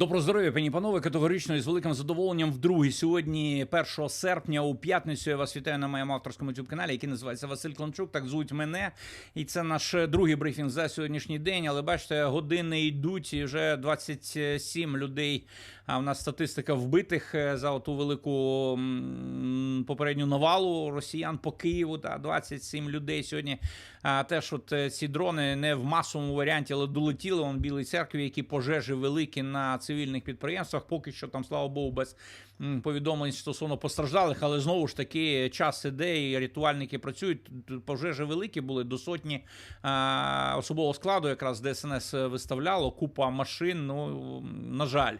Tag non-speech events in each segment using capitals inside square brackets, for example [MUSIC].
Добро здоров'я, пані панове. Категорично і з великим задоволенням вдруге сьогодні, 1 серпня, у п'ятницю я вас вітаю на моєму авторському youtube каналі, який називається Василь Клончук. Так звуть мене. І це наш другий брифінг за сьогоднішній день. Але бачите, години йдуть, і вже 27 людей. А в нас статистика вбитих е, за ту велику попередню навалу росіян по Києву. Та 27 людей сьогодні. А теж от е, ці дрони не в масовому варіанті, але долетіли вон Білій церкві, які пожежі великі на цивільних підприємствах. Поки що там, слава Богу, без повідомлень стосовно постраждалих, але знову ж таки час іде, і рятувальники працюють. Пожежі великі були до сотні особового складу, якраз ДСНС виставляло, купа машин. Ну на жаль.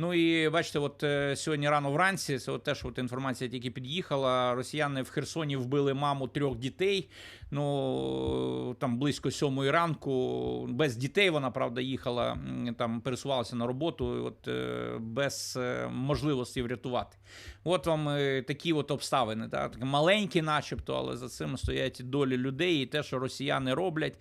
Ну і бачите, от е, сьогодні рано вранці, це от теж от інформація тільки під'їхала. Росіяни в Херсоні вбили маму трьох дітей. Ну там близько сьомої ранку. Без дітей вона правда їхала, там пересувалася на роботу. От е, без е, можливості врятувати. От вам такі от обставини. Так? Маленькі, начебто, але за цим стоять долі людей і те, що росіяни роблять.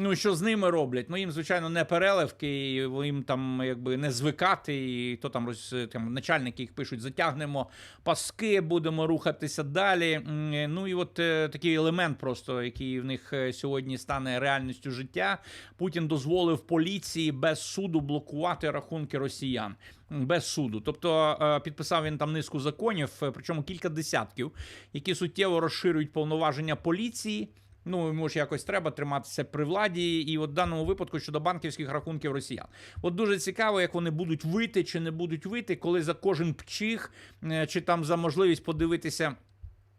Ну, що з ними роблять? Ну, їм, звичайно, не переливки, і їм там якби не звикати. І то там, роз- там начальники їх пишуть: затягнемо паски, будемо рухатися далі. Ну і от е, такий елемент, просто який в них е, сьогодні стане реальністю життя. Путін дозволив поліції без суду блокувати рахунки росіян. Без суду, тобто е, підписав він там низку законів, причому кілька десятків, які суттєво розширюють повноваження поліції. Ну, йому ж якось треба триматися при владі, і от в даному випадку щодо банківських рахунків росіян. От дуже цікаво, як вони будуть вити чи не будуть вити, коли за кожен пчих, е, чи там за можливість подивитися.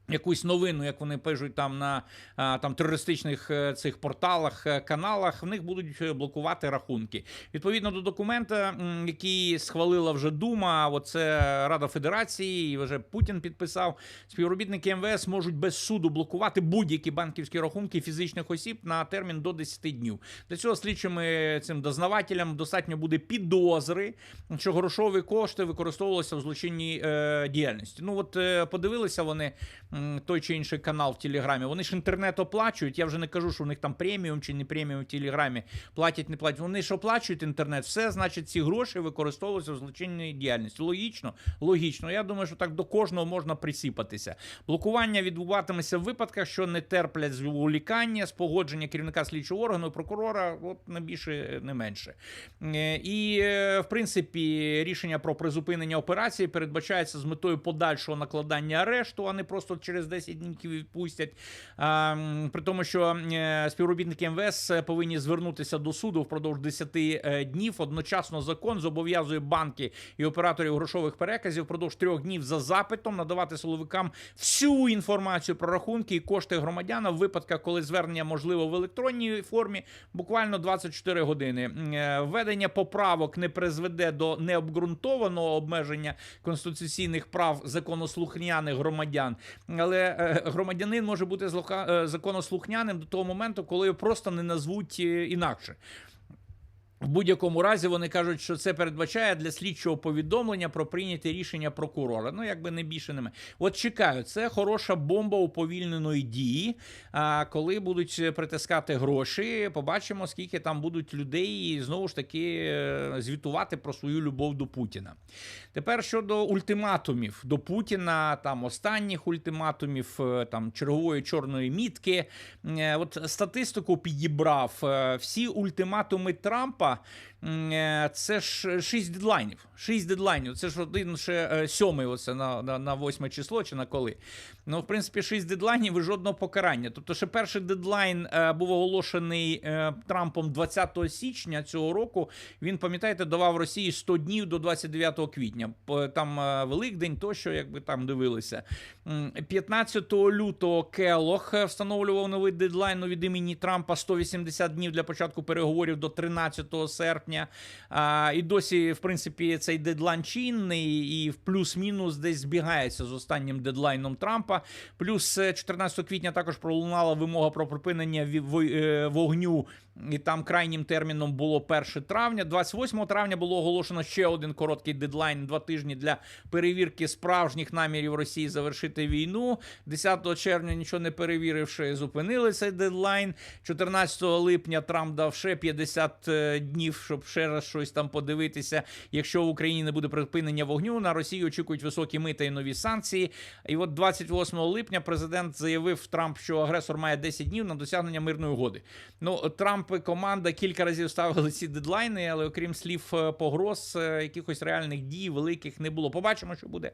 Якусь новину, як вони пишуть там на там терористичних е, цих порталах, е, каналах, в них будуть е, блокувати рахунки. Відповідно до документа, який схвалила вже Дума, оце Рада Федерації, і вже Путін підписав. Співробітники МВС можуть без суду блокувати будь-які банківські рахунки фізичних осіб на термін до 10 днів. Для цього слідчими цим дознавателям достатньо буде підозри, що грошові кошти використовувалися в злочинній е, діяльності. Ну от е, подивилися вони той чи інший канал в Телеграмі. Вони ж інтернет оплачують. Я вже не кажу, що у них там преміум чи не преміум в Телеграмі. Платять, не платять. Вони ж оплачують інтернет. Все, значить, ці гроші використовуються в злочинній діяльності. Логічно, логічно. Я думаю, що так до кожного можна присіпатися. Блокування відбуватиметься в випадках, що не терплять зволікання, спогодження керівника слідчого органу, прокурора, от не більше, не менше. Е, І, е, в принципі, рішення про призупинення операції передбачається з метою подальшого накладання арешту, а не просто через 10 днів відпустять. При тому, що е, співробітники МВС повинні звернутися до суду впродовж 10 е, днів. Одночасно закон зобов'язує банки і операторів грошових переказів впродовж трьох днів за запитом надавати силовикам всю інформацію про рахунки і кошти громадяна в випадках, коли звернення можливо в електронній формі, буквально 24 години. Е, Введення поправок не призведе до необґрунтованого обмеження конституційних прав законослухняних громадян, але е, громадянин може бути злоха- е, законослухняним до того моменту, коли його просто не назвуть е, інакше. В будь-якому разі вони кажуть, що це передбачає для слідчого повідомлення про прийняте рішення прокурора. Ну, якби не більше не менше. От чекаю, це хороша бомба уповільненої дії. А коли будуть притискати гроші, побачимо, скільки там будуть людей і знову ж таки е, звітувати про свою любов до Путіна. Тепер щодо ультиматумів до Путіна, там останніх ультиматумів, е, там чергової чорної мітки. Е, От статистику підібрав всі ультиматуми Трампа. М, е, Це ж шість дедлайнів. Шість дедлайнів. Це ж один ще е, сьомий, оце на, на, на восьме число чи на коли. Ну, в принципі, шість дедлайнів і жодного покарання. Тобто, ще перший дедлайн е, був оголошений е, Трампом 20 січня цього року. Він, пам'ятаєте, давав Росії 100 днів до 29 квітня. Там е, Великдень, тощо, якби там дивилися. 15 лютого Келох е, встановлював новий дедлайн від імені Трампа 180 днів для початку переговорів до 13 серпня. А, і досі, в принципі, цей дедлайн чинний і в плюс-мінус десь збігається з останнім дедлайном Трампа. Плюс е, 14 квітня також пролунала вимога про припинення е, вогню. І там крайнім терміном було 1 травня. 28 травня було оголошено ще один короткий дедлайн два тижні для перевірки справжніх намірів Росії завершити війну. 10 червня, нічого не перевіривши, зупинили цей дедлайн. 14 липня Трамп дав ще 50 е, днів, щоб щоб ще раз щось там подивитися. Якщо в Україні не буде припинення вогню, на Росію очікують високі мита і нові санкції. І от 28 липня президент заявив Трамп, що агресор має 10 днів на досягнення мирної угоди. Ну Трамп і команда кілька разів ставили ці дедлайни, але окрім слів е, погроз, е, якихось реальних дій великих не було. Побачимо, що буде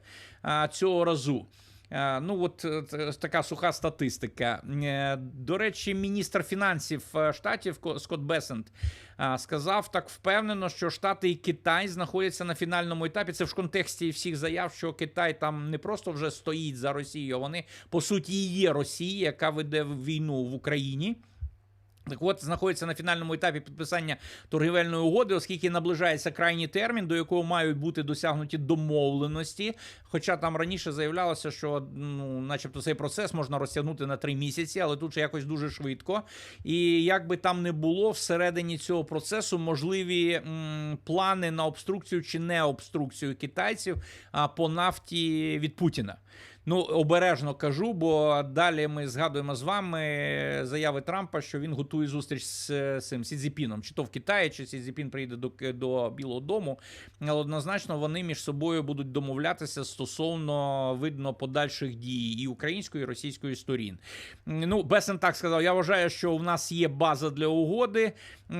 цього разу. Е, Ну, от е, така суха статистика. Е, До речі, міністр фінансів штатів Ко- Скотт Бесент сказав так впевнено, що Штати і Китай знаходяться на фінальному етапі. Це в контексті всіх заяв, що Китай там не просто вже стоїть за Росією, вони по суті і є Росія, яка веде війну в Україні. Так от знаходиться на фінальному етапі підписання торгівельної угоди, оскільки наближається крайній термін, до якого мають бути досягнуті домовленості. Хоча там раніше заявлялося, що ну, начебто цей процес можна розтягнути на три місяці, але тут же якось дуже швидко. І як би там не було, всередині цього процесу можливі м, плани на обструкцію чи не обструкцію китайців а, по нафті від Путіна. Ну, обережно кажу, бо далі ми згадуємо з вами заяви Трампа, що він готує зустріч з цим Сідзіпіном. Чи то в Китаї, чи Сі Цзіпін приїде до, до Білого Дому. Але однозначно вони між собою будуть домовлятися стосовно видно подальших дій і української, і російської сторін. Ну, Бесен так сказав. Я вважаю, що в нас є база для угоди.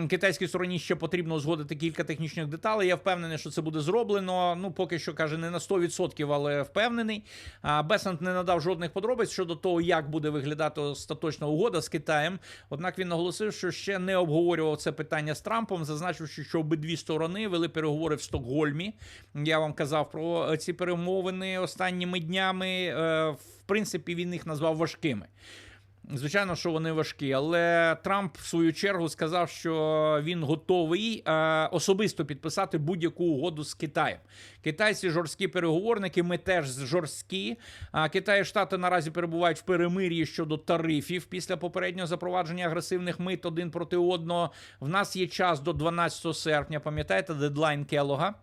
Китайській стороні ще потрібно узгодити кілька технічних деталей. Я впевнений, що це буде зроблено. Ну, поки що каже, не на 100%, але впевнений. А Бесент не надав жодних подробиць щодо того, як буде виглядати остаточна угода з Китаєм. Однак він наголосив, що ще не обговорював це питання з Трампом, зазначивши, що обидві сторони вели переговори в Стокгольмі. Я вам казав про ці перемовини останніми днями. Е, В принципі, він їх назвав важкими. Звичайно, що вони важкі, але Трамп в свою чергу сказав, що він готовий е, особисто підписати будь-яку угоду з Китаєм. Китайці жорсткі переговорники, ми теж жорсткі. Китай і Штати наразі перебувають в перемир'ї щодо тарифів після попереднього запровадження агресивних мит один проти одного. В нас є час до 12 серпня. Пам'ятаєте, дедлайн Келога?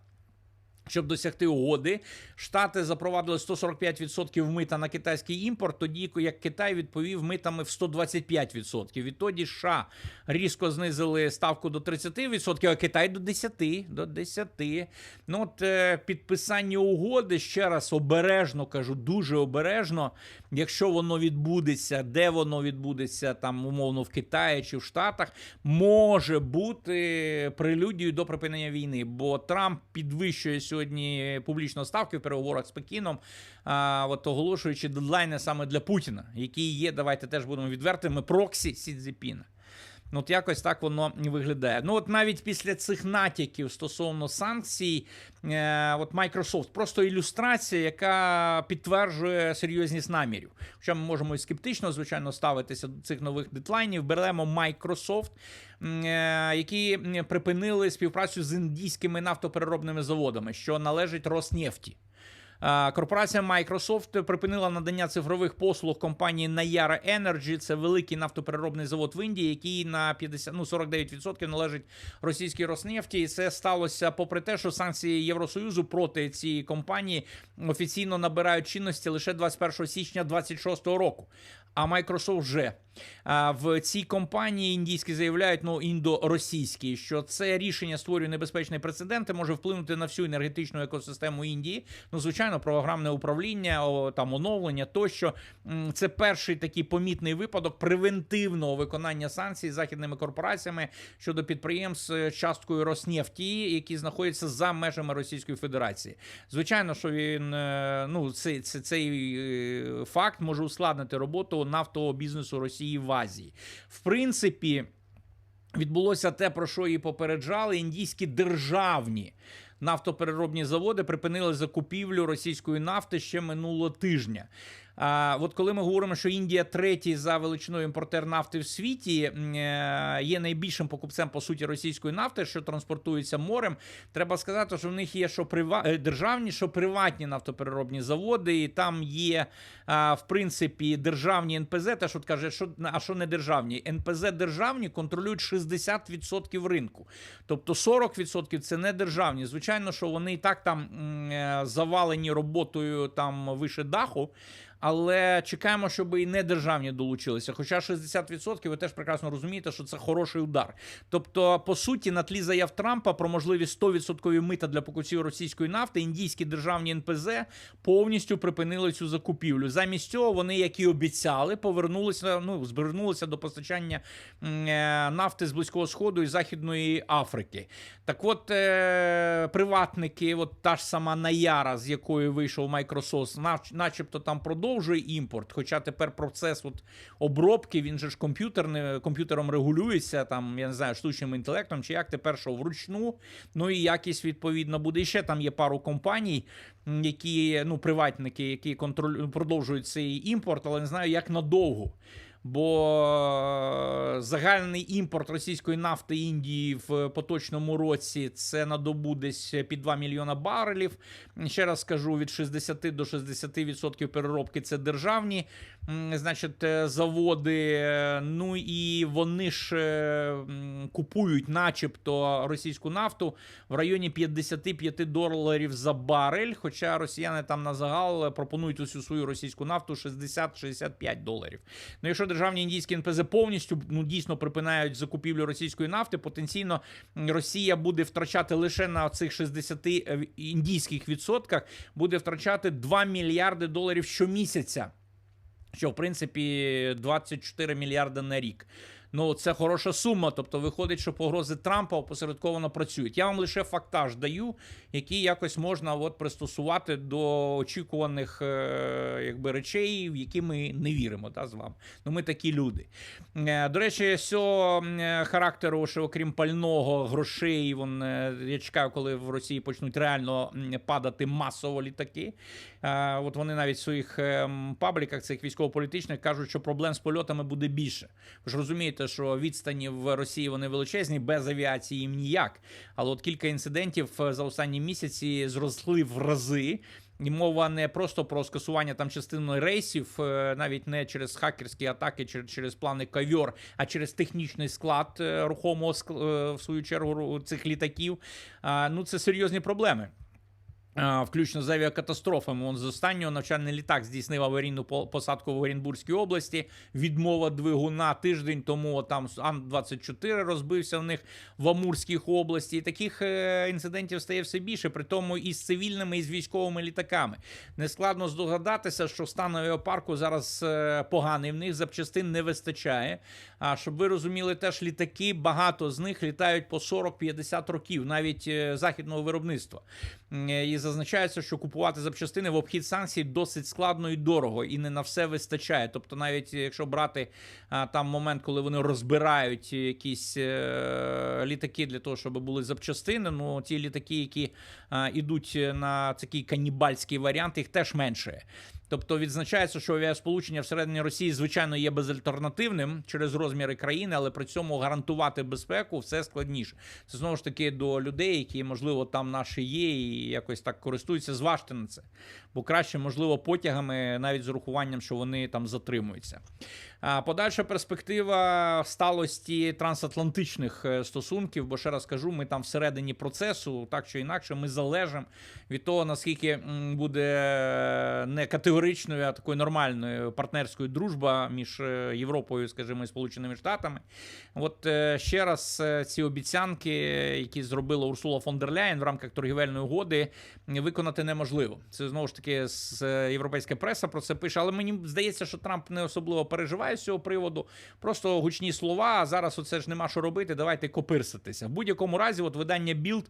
Щоб досягти угоди, Штати запровадили 145% мита на китайський імпорт, тоді як Китай відповів митами в 125%. Відтоді США різко знизили ставку до 30%, а Китай до 10%. До 10%. Ну от е, підписання угоди ще раз обережно кажу, дуже обережно. Якщо воно відбудеться, де воно відбудеться, там умовно в Китаї чи в Штатах, може бути прелюдією до припинення війни, бо Трамп підвищує сьогодні публічно ставки в переговорах з Пекіном, а, от оголошуючи дедлайни саме для Путіна, які є, давайте теж будемо відвертими, проксі Сі Цзіпіна. Ну, от якось так воно виглядає. Ну, от навіть після цих натяків стосовно санкцій, е, от Microsoft просто ілюстрація, яка підтверджує серйозність намірів. Хоча ми можемо і скептично, звичайно, ставитися до цих нових дедлайнів. Беремо Microsoft, е, які припинили співпрацю з індійськими нафтопереробними заводами, що належить Роснефті. Корпорація Microsoft припинила надання цифрових послуг компанії Nayara Energy. Це великий нафтопереробний завод в Індії, який на 50, ну, 49% належить російській Роснефті. І це сталося попри те, що санкції Євросоюзу проти цієї компанії офіційно набирають чинності лише 21 січня 2026 року. А Microsoft вже в цій компанії індійські заявляють, ну індоросійські, що це рішення створює небезпечний прецедент і може вплинути на всю енергетичну екосистему Індії. Ну, звичайно, програмне управління, о, там оновлення тощо. Це перший такий помітний випадок превентивного виконання санкцій західними корпораціями щодо підприємств з часткою Роснефті, які знаходяться за межами Російської Федерації. Звичайно, що він е, ну цей, цей е, факт може ускладнити роботу нафтового бізнесу Росії в Азії. В принципі. Відбулося те, про що її попереджали. Індійські державні нафтопереробні заводи припинили закупівлю російської нафти ще минулого тижня. А от коли ми говоримо, що Індія третій за величиною імпортер нафти в світі е, є найбільшим покупцем по суті російської нафти, що транспортується морем. Треба сказати, що в них є що прива... е, державні, що приватні нафтопереробні заводи, і там є в принципі державні НПЗ. Те, що каже, що а що не державні? НПЗ державні контролюють 60% ринку, тобто 40% це не державні. Звичайно, що вони і так там е, завалені роботою там вище даху. Але чекаємо, щоб і недержавні долучилися. Хоча 60% ви теж прекрасно розумієте, що це хороший удар. Тобто, по суті, на тлі заяв Трампа про можливість 100% мита для покупців російської нафти, індійські державні НПЗ повністю припинили цю закупівлю. Замість цього вони, як і обіцяли, повернулися. Ну звернулися до постачання е, нафти з близького сходу і західної Африки. Так, от е, приватники, от та ж сама Наяра, з якою вийшов Microsoft, начебто там продовжує імпорт. Хоча тепер процес от обробки він же ж комп'ютером регулюється, там я не знаю, штучним інтелектом, чи як тепер що вручну. Ну і якість відповідно буде. І ще там є пару компаній, які ну приватники, які контролю продовжують цей імпорт, але не знаю, як надовго. Бо е, загальний імпорт російської нафти Індії в поточному році це на добу десь під 2 мільйона барелів. Ще раз скажу: від 60 до 60% переробки це державні, значить, е, заводи. Е, Ну і вони ж е, купують, начебто, російську нафту в районі 55 доларів за барель. Хоча росіяни там на загал пропонують усю свою російську нафту 60-65 доларів. Ну, якщо державні індійські НПЗ повністю ну дійсно припинають закупівлю російської нафти, потенційно Росія буде втрачати лише на цих 60 е, індійських відсотках, буде втрачати 2 мільярди доларів щомісяця. Що в принципі 24 мільярди на рік. Ну, це хороша сума. Тобто, виходить, що погрози Трампа опосередковано працюють. Я вам лише фактаж даю, які якось можна от пристосувати до очікуваних е, якби речей, в які ми не віримо. Та, з вами. Ну, ми такі люди. Е, До речі, з цього характеру, що окрім пального, грошей, вон, е, я чекаю, коли в Росії почнуть реально падати масово літаки. От вони навіть в своїх ем, пабліках, цих військово-політичних, кажуть, що проблем з польотами буде більше. Ви ж розумієте, що відстані в Росії вони величезні, без авіації їм ніяк. Але от кілька інцидентів е, за останні місяці зросли в рази. І мова не просто про скасування там частини рейсів, е, навіть не через хакерські атаки, чи через плани ковьор, а через технічний склад е, рухомого в свою чергу цих літаків. Ну це серйозні проблеми. Включно з авіакатастрофами. Он з останнього навчальний літак здійснив аварійну посадку в Оренбурзькій області. Відмова двигуна тиждень тому там Ан-24 розбився в них в Амурській області. І таких е, інцидентів стає все більше, при тому і з цивільними, і з військовими літаками. Нескладно здогадатися, що стан авіапарку зараз е, поганий. В них запчастин не вистачає. А щоб ви розуміли, теж літаки, багато з них літають по 40-50 років, навіть е, західного виробництва. І зазначається, що купувати запчастини в обхід санкцій досить складно і дорого, і не на все вистачає. Тобто, навіть якщо брати там момент, коли вони розбирають якісь е, літаки для того, щоб були запчастини, ну ті літаки, які а, ідуть на такий канібальський варіант, їх теж менше. Тобто відзначається, що авіасполучення всередині Росії, звичайно, є безальтернативним через розміри країни, але при цьому гарантувати безпеку все складніше. Це знову ж таки до людей, які, можливо, там наші є, і якось так користуються, зважте на це. Бо краще, можливо, потягами, навіть з урахуванням, що вони там затримуються. А подальша перспектива сталості трансатлантичних е, стосунків, бо ще раз кажу, ми там всередині процесу, так чи інакше, ми залежимо від того, наскільки буде не категоричною, а такою нормальною партнерською дружба між е, Європою, скажімо, і Сполученими Штатами. От е, ще раз е, ці обіцянки, які зробила Урсула фон дер Ляєн в рамках торгівельної угоди, виконати неможливо. Це знову ж таки з європейська преса про це пише. Але мені здається, що Трамп не особливо переживає з цього приводу. Просто гучні слова. А зараз оце ж нема що робити. Давайте копирсатися. В будь-якому разі, от видання Білд.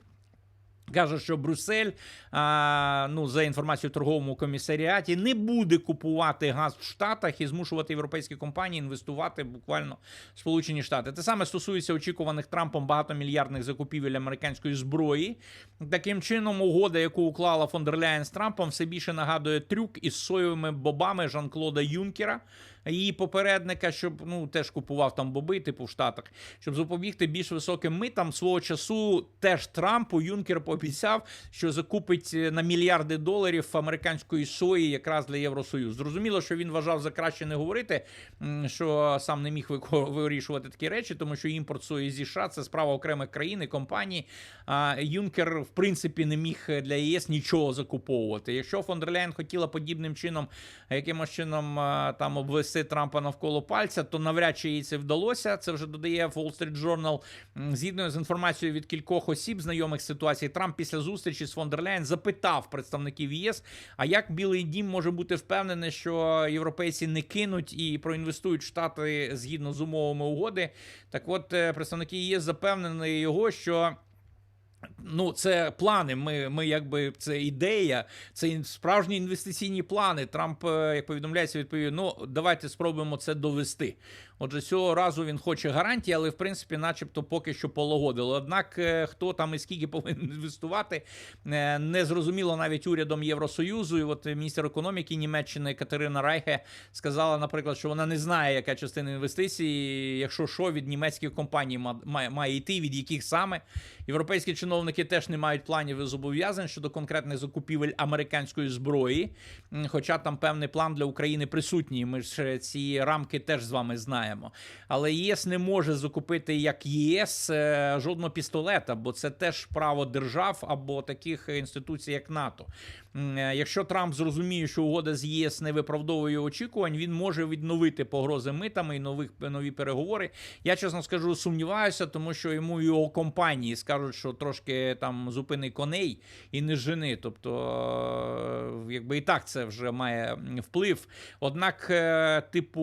Каже, що Брюссель, а, ну за інформацією торговому комісаріаті, не буде купувати газ в Штатах і змушувати європейські компанії інвестувати буквально в Сполучені Штати. Те саме стосується очікуваних Трампом багатомільярдних закупівель американської зброї. Таким чином, угода, яку уклала фон дер Ляєн з Трампом, все більше нагадує трюк із соєвими бобами Жан-Клода Юнкера. Її попередника, щоб ну теж купував там боби, типу в Штатах, щоб запобігти більш високим митам свого часу. Теж Трампу Юнкер пообіцяв, що закупить е, на мільярди доларів американської сої якраз для Євросоюзу. Зрозуміло, що він вважав за краще не говорити, що сам не міг вирішувати такі речі, тому що імпорт сої зі США це справа окремих країн і компаній. А Юнкер, в принципі, не міг для ЄС нічого закуповувати. Якщо фон дер Ляєн хотіла подібним чином, якимось чином там обвести Трампа навколо пальця, то навряд чи їй це вдалося. Це вже додає Wall Street Journal. Згідно з інформацією від кількох осіб, знайомих з ситуації, Трамп після зустрічі з фон дер Ляєн запитав представників ЄС, а як Білий Дім може бути впевнений, що європейці не кинуть і проінвестують Штати згідно з умовами угоди. Так от е, представники ЄС запевнені його, що. Ну, це плани. Ми, ми якби це ідея, це справжні інвестиційні плани. Трамп, е, як повідомляється, відповів: ну давайте спробуємо це довести. Отже, цього разу він хоче гарантії, але в принципі, начебто, поки що полагодило. Однак, е, хто там і скільки [LAUGHS] повинен інвестувати, е, не зрозуміло навіть урядом Євросоюзу. І от міністр економіки Німеччини Катерина Райхе сказала, наприклад, що вона не знає, яка частина інвестицій, якщо що, від німецьких компаній ма- має, має йти, від яких саме. Європейські чиновники теж не мають планів і зобов'язань щодо конкретних закупівель американської зброї. Хоча там певний план для України присутній. Ми ж е, ці рамки теж з вами знаємо. Але ЄС не може закупити як ЄС е, жодного пістолета, бо це теж право держав або таких інституцій, як НАТО. Е, Якщо Трамп зрозуміє, що угода з ЄС не виправдовує очікувань, він може відновити погрози митами і нових нові переговори. Я чесно скажу, сумніваюся, тому що йому його компанії скажуть, що трошки там зупини коней і не жени. Тобто, е, якби і так це вже має вплив. Однак, типу,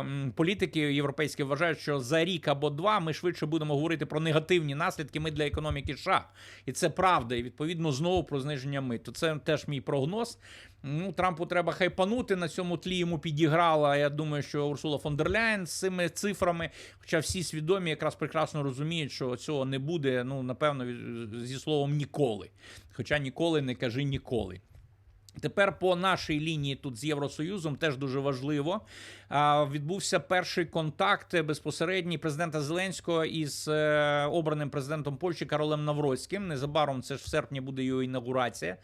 м, політики європейські вважають, що за рік або два ми швидше будемо говорити про негативні наслідки ми для економіки США. І це правда. І відповідно знову про зниження миту. Це теж мій прогноз. Ну, Трампу треба хайпанути на цьому тлі. Йому підіграла. Я думаю, що Урсула фон дер Ляєн з цими цифрами. Хоча всі свідомі якраз прекрасно розуміють, що цього не буде. Ну, напевно, зі словом ніколи. Хоча ніколи не кажи ніколи. Тепер по нашій лінії тут з Євросоюзом теж дуже важливо. Відбувся перший контакт безпосередній президента Зеленського із е, обраним президентом Польщі Каролем Навроцьким. Незабаром це ж в серпні буде його інаугурація.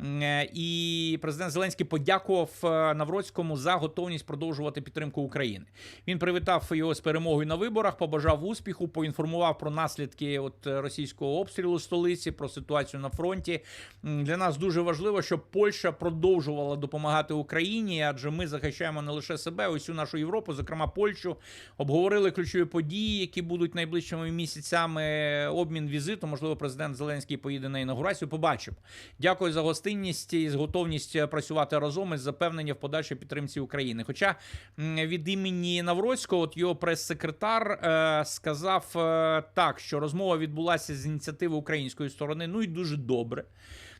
Е, І президент Зеленський подякував е, Навроцькому за готовність продовжувати підтримку України. Він привітав його з перемогою на виборах, побажав успіху, поінформував про наслідки от російського обстрілу столиці, про ситуацію на фронті. Для нас дуже важливо, щоб Польща продовжувала допомагати Україні, адже ми захищаємо не лише себе, а усю нашу Європу, зокрема Польщу. Обговорили ключові події, які будуть найближчими місяцями. Обмін візиту. Можливо, президент Зеленський поїде на інаугурацію. Побачимо. Дякую за гостинність і з готовність працювати разом із запевнення в подальшій підтримці України. Хоча від імені Навроцького, от його прес-секретар е, сказав е, так, що розмова відбулася з ініціативи української сторони. Ну і дуже добре.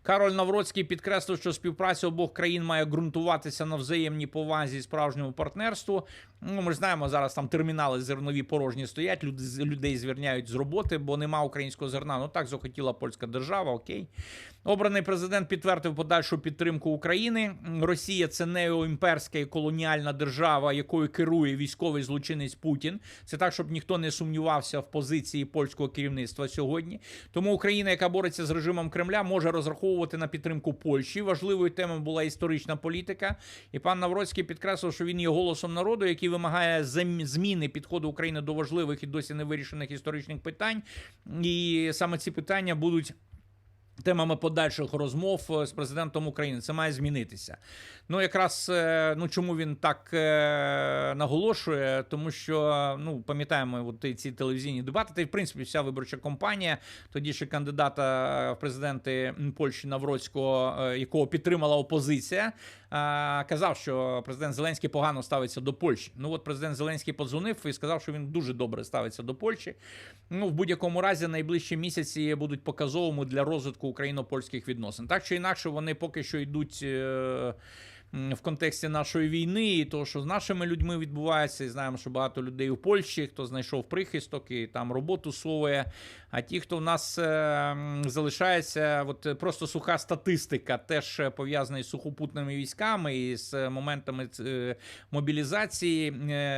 Кароль Навроцький підкреслив, що співпраця обох країн має ґрунтуватися на взаємній повазі і справжньому партнерству. Ну, ми ж знаємо, зараз там термінали зернові порожні стоять. Люди людей звільняють з роботи, бо нема українського зерна. Ну так захотіла польська держава. Окей, обраний президент підтвердив подальшу підтримку України. Росія це неоімперська і колоніальна держава, якою керує військовий злочинець Путін. Це так, щоб ніхто не сумнівався в позиції польського керівництва сьогодні. Тому Україна, яка бореться з режимом Кремля, може розраховувати на підтримку Польщі. Важливою темою була історична політика. І пан Навроцький підкреслив, що він є голосом народу, який вимагає зміни підходу України до важливих і досі не вирішених історичних питань. І саме ці питання будуть. Темами подальших розмов е, з президентом України це має змінитися. Ну, якраз е, ну чому він так е, наголошує? Тому що ну пам'ятаємо, от ці телевізійні дебати, та й в принципі вся виборча кампанія, тоді ще кандидата в президенти Польщі Навроцького, якого підтримала опозиція, казав, що президент Зеленський погано ставиться до Польщі. Ну от президент Зеленський подзвонив і сказав, що він дуже добре ставиться до Польщі. Ну в будь-якому разі найближчі місяці будуть показовими для розвитку україно-польських відносин. Так чи інакше, вони поки що йдуть. е, В контексті нашої війни і того, що з нашими людьми відбувається, і знаємо, що багато людей у Польщі, хто знайшов прихисток і там роботу совує. А ті, хто в нас е, залишається, от е, просто суха статистика, теж е, пов'язана із сухопутними військами і з моментами мобілізації.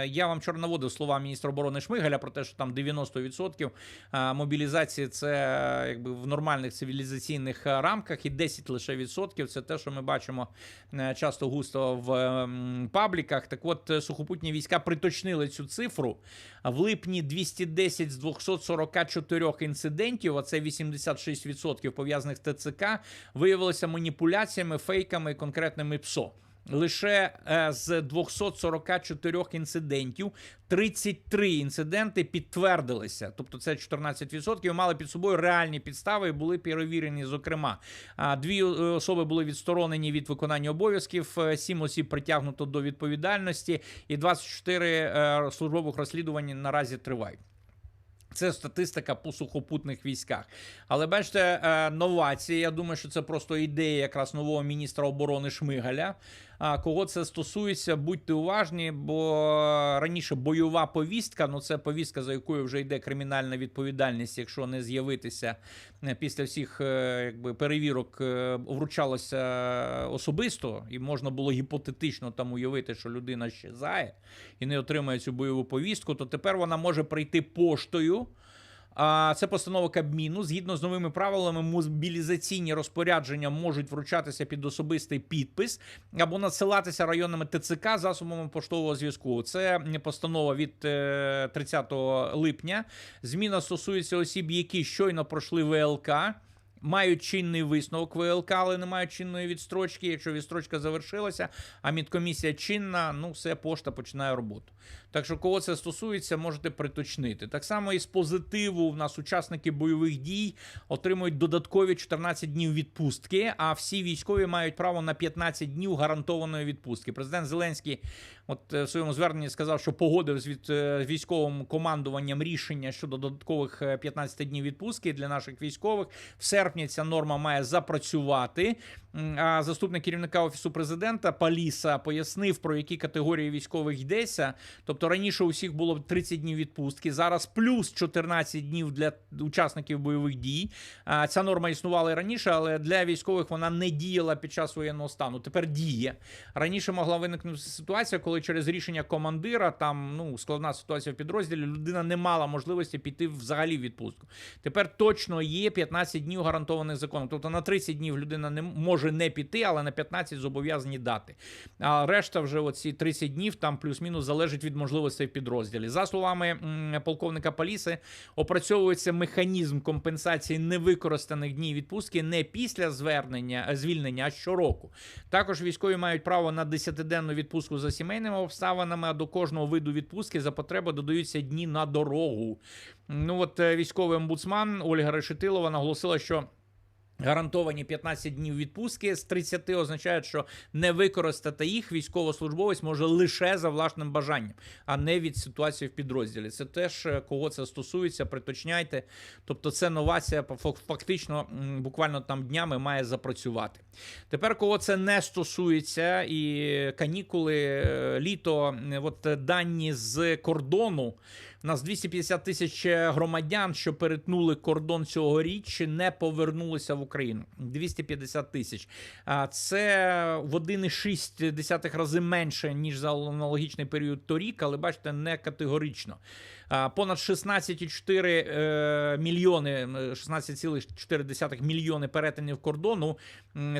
Я вам вчора наводив слова міністра оборони Шмигаля про те, що там 90% а, мобілізації це якби в нормальних цивілізаційних рамках, і 10 лише відсотків це те, що ми бачимо часто густо в пабліках. Так от сухопутні війська приточнили цю цифру. В липні 210 з 244 інцидентів, а це 86% пов'язаних з ТЦК, виявилося маніпуляціями, фейками і конкретними ПСО. Лише е, з 244 інцидентів 33 інциденти підтвердилися, тобто це 14%, мали під собою реальні підстави і були перевірені. Зокрема, дві е, особи були відсторонені від виконання обов'язків, е, сім осіб притягнуто до відповідальності, і 24 е, службових розслідувань наразі тривають. Це статистика по сухопутних військах. Але бачите, е, новації. Я думаю, що це просто ідея якраз нового міністра оборони Шмигаля. Кого це стосується, будьте уважні, бо раніше бойова повістка, ну це повістка, за якою вже йде кримінальна відповідальність, якщо не з'явитися е, після всіх е, якби, перевірок, е, вручалося особисто, і можна було гіпотетично там уявити, що людина щезає і не отримує цю бойову повістку, то тепер вона може прийти поштою. Це постанова Кабміну. Згідно з новими правилами, мобілізаційні розпорядження можуть вручатися під особистий підпис або надсилатися районними ТЦК засобами поштового зв'язку. Це постанова від е, 30 липня. Зміна стосується осіб, які щойно пройшли ВЛК. Мають чинний висновок ВЛК, але не мають чинної відстрочки. Якщо відстрочка завершилася, а медкомісія чинна, ну все, пошта починає роботу. Так що, кого це стосується, можете приточнити. Так само із позитиву в нас учасники бойових дій отримують додаткові 14 днів відпустки, а всі військові мають право на 15 днів гарантованої відпустки. Президент Зеленський от е, в своєму зверненні сказав, що погодив з від е, військовим командуванням рішення щодо додаткових е, 15 днів відпустки для наших військових. В серпні ця норма має запрацювати. А заступник керівника офісу президента Паліса пояснив, про які категорії військових йдеться. Тобто раніше у всіх було 30 днів відпустки, зараз плюс 14 днів для учасників бойових дій. Ця норма існувала і раніше, але для військових вона не діяла під час воєнного стану. Тепер діє. Раніше могла виникнути ситуація, коли через рішення командира, там ну складна ситуація в підрозділі, людина не мала можливості піти взагалі в відпустку. Тепер точно є 15 днів гарантованих законом. Тобто на 30 днів людина не може не піти, але на 15 зобов'язані дати. А решта вже оці 30 днів там плюс-мінус залежить від можливостей в підрозділі. За словами полковника Паліси, опрацьовується механізм компенсації невикористаних днів відпустки не після звернення е, звільнення, а щороку. Також військові мають право на 10-денну відпустку за сімейними обставинами, а до кожного виду відпустки за потреби додаються дні на дорогу. Ну от е, військовий омбудсман Ольга Решетилова наголосила, що. Гарантовані 15 днів відпустки з 30 означають, що не використати їх військовослужбовець може лише за власним бажанням, а не від ситуації в підрозділі. Це теж е, кого це стосується, приточняйте. Тобто, це новація фактично буквально там днями має запрацювати. Тепер, кого це не стосується, і канікули, е, літо, от дані з кордону. Нас 250 тисяч громадян, що перетнули кордон цьогоріч, не повернулися в Україну. 250 тисяч. Це в 1,6 рази менше, ніж за аналогічний період торік, але бачите, не категорично. Понад 16,4 е, мільйони, е, 16,4 мільйони перетинів кордону.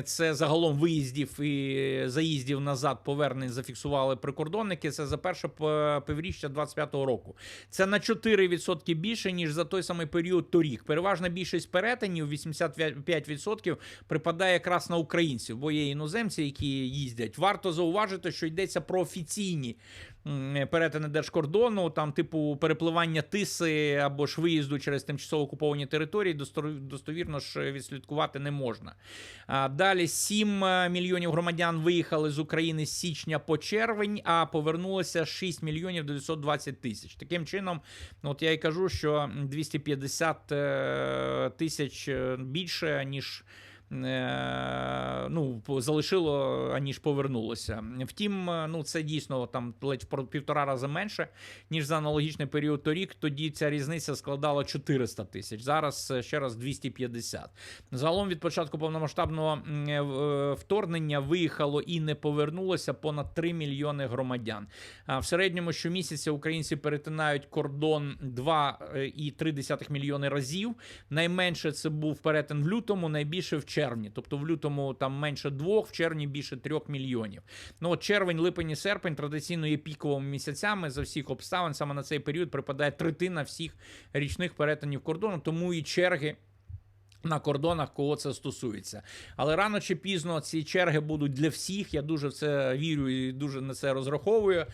Це загалом виїздів і заїздів назад повернень зафіксували прикордонники. Це за перше півріччя 25-го року. Це на 4% більше, ніж за той самий період торік. Переважна більшість перетинів, 85%, припадає якраз на українців, бо є іноземці, які їздять. Варто зауважити, що йдеться про офіційні перетини держкордону, там, типу, перепливання тиси або ж виїзду через тимчасово окуповані території, достовірно ж відслідкувати не можна. Далі 7 мільйонів громадян виїхали з України з січня по червень, а повернулося 6 мільйонів 920 тисяч. Таким чином, от я і кажу, що 250 е, тисяч е, більше, ніж е, ну, по- залишило, аніж повернулося. Втім, е, ну це дійсно там ледь про- півтора рази менше, ніж за аналогічний період торік. Тоді ця різниця складала 400 тисяч. Зараз е, ще раз 250. Загалом від початку повномасштабного е, е, вторгнення виїхало і не повернулося понад 3 мільйони громадян. А в середньому щомісяця українці перетинають кордон 2,3 мільйони разів. Найменше це був перетин в лютому, найбільше в червні. Тобто в лютому там менше двох, в червні більше трьох мільйонів. Ну от червень, липень і серпень традиційно є піковими місяцями за всіх обставин. Саме на цей період припадає третина всіх річних перетинів кордону, тому і черги. На кордонах, кого це стосується, але рано чи пізно ці черги будуть для всіх. Я дуже в це вірю і дуже на це розраховую.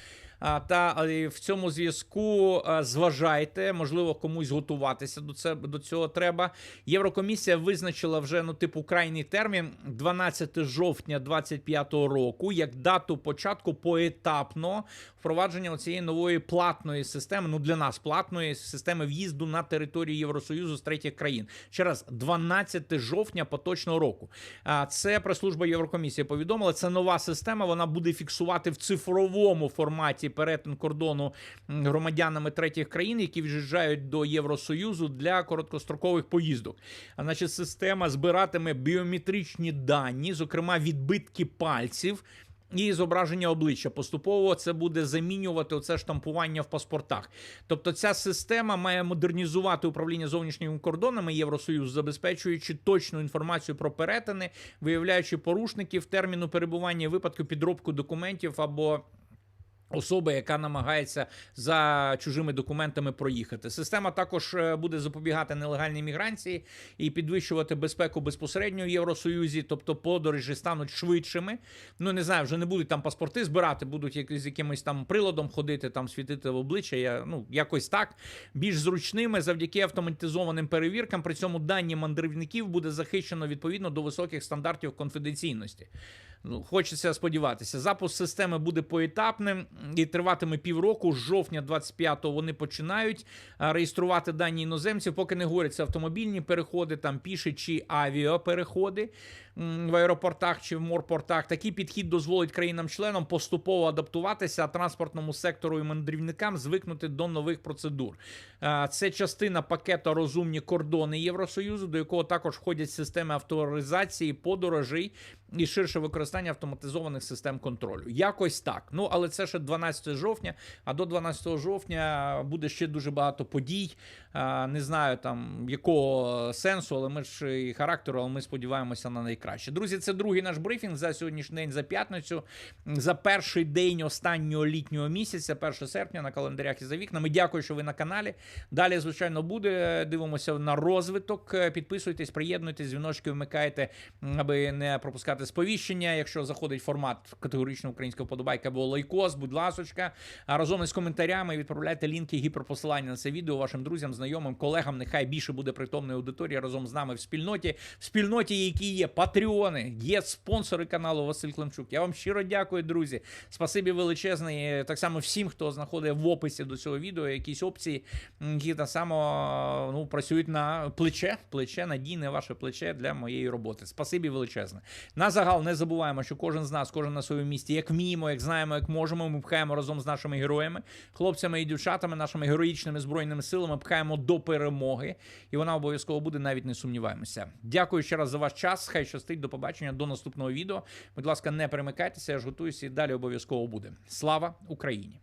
Та в цьому зв'язку зважайте, можливо, комусь готуватися до це до цього треба. Єврокомісія визначила вже ну, типу, крайній термін 12 жовтня 2025 року як дату початку поетапно впровадження цієї нової платної системи. Ну для нас платної системи в'їзду на територію Євросоюзу з третіх країн. Ще раз, 12 жовтня поточного року. А це прес-служба Єврокомісії повідомила. Це нова система. Вона буде фіксувати в цифровому форматі перетин кордону громадянами третіх країн, які в'їжджають до Євросоюзу для короткострокових поїздок. А значить, система збиратиме біометричні дані, зокрема відбитки пальців. І зображення обличчя поступово це буде замінювати оце штампування в паспортах. Тобто, ця система має модернізувати управління зовнішніми кордонами Євросоюзу, забезпечуючи точну інформацію про перетини, виявляючи порушників терміну перебування, випадку підробку документів або Особа, яка намагається за чужими документами проїхати. Система також е, буде запобігати нелегальній міграції і підвищувати безпеку безпосередньо в Євросоюзі, тобто подорожі стануть швидшими. Ну не знаю, вже не будуть там паспорти збирати, будуть з якимось там приладом ходити, там світити в обличчя. Я, ну якось так більш зручними завдяки автоматизованим перевіркам. При цьому дані мандрівників буде захищено відповідно до високих стандартів конфіденційності. Ну, хочеться сподіватися. Запуск системи буде поетапним і триватиме півроку. З жовтня 25-го вони починають реєструвати дані іноземців, поки не говоряться автомобільні переходи, там піші чи авіапереходи в аеропортах чи в морпортах. Такий підхід дозволить країнам-членам поступово адаптуватися, транспортному сектору і мандрівникам звикнути до нових процедур. Це частина пакету розумні кордони Євросоюзу, до якого також входять системи авторизації, подорожей і ширше використання автоматизованих систем контролю. Якось так. Ну але це ще 12 жовтня. А до 12 жовтня буде ще дуже багато подій. Не знаю там якого сенсу, але ми ж і характеру, але ми сподіваємося на найкраще. Друзі, це другий наш брифінг за сьогоднішній день, за п'ятницю, за перший день останнього літнього місяця, 1 серпня на календарях і за вікнами. Дякую, що ви на каналі. Далі, звичайно, буде. Дивимося на розвиток. Підписуйтесь, приєднуйтесь, дзвіночки вмикайте, аби не пропускати сповіщення. Якщо заходить формат категорично українського подобайка або лайкос, будь ласочка. Разом із коментарями відправляйте лінки гіперпосилання на це відео вашим друзям, знайомим, колегам. Нехай більше буде притомної аудиторії разом з нами в спільноті. В спільноті, які є патреони, є спонсори каналу Василь Климчук. Я вам щиро дякую, друзі. Спасибі величезне. Так само всім, хто знаходить в описі до цього відео якісь опції, які так само ну, працюють на плече, плече, надійне ваше плече для моєї роботи. Спасибі величезне. На загал не забуваємо, що кожен з нас, кожен на своєму місці, як вміємо, як знаємо, як можемо. Ми пхаємо разом з нашими героями, хлопцями і дівчатами, нашими героїчними збройними силами, пхаємо до перемоги, і вона обов'язково буде, навіть не сумніваємося. Дякую ще раз за ваш час. Хай щастить. До побачення, до наступного відео. Будь ласка, не перемикайтеся, я ж готуюся і далі обов'язково буде. Слава Україні!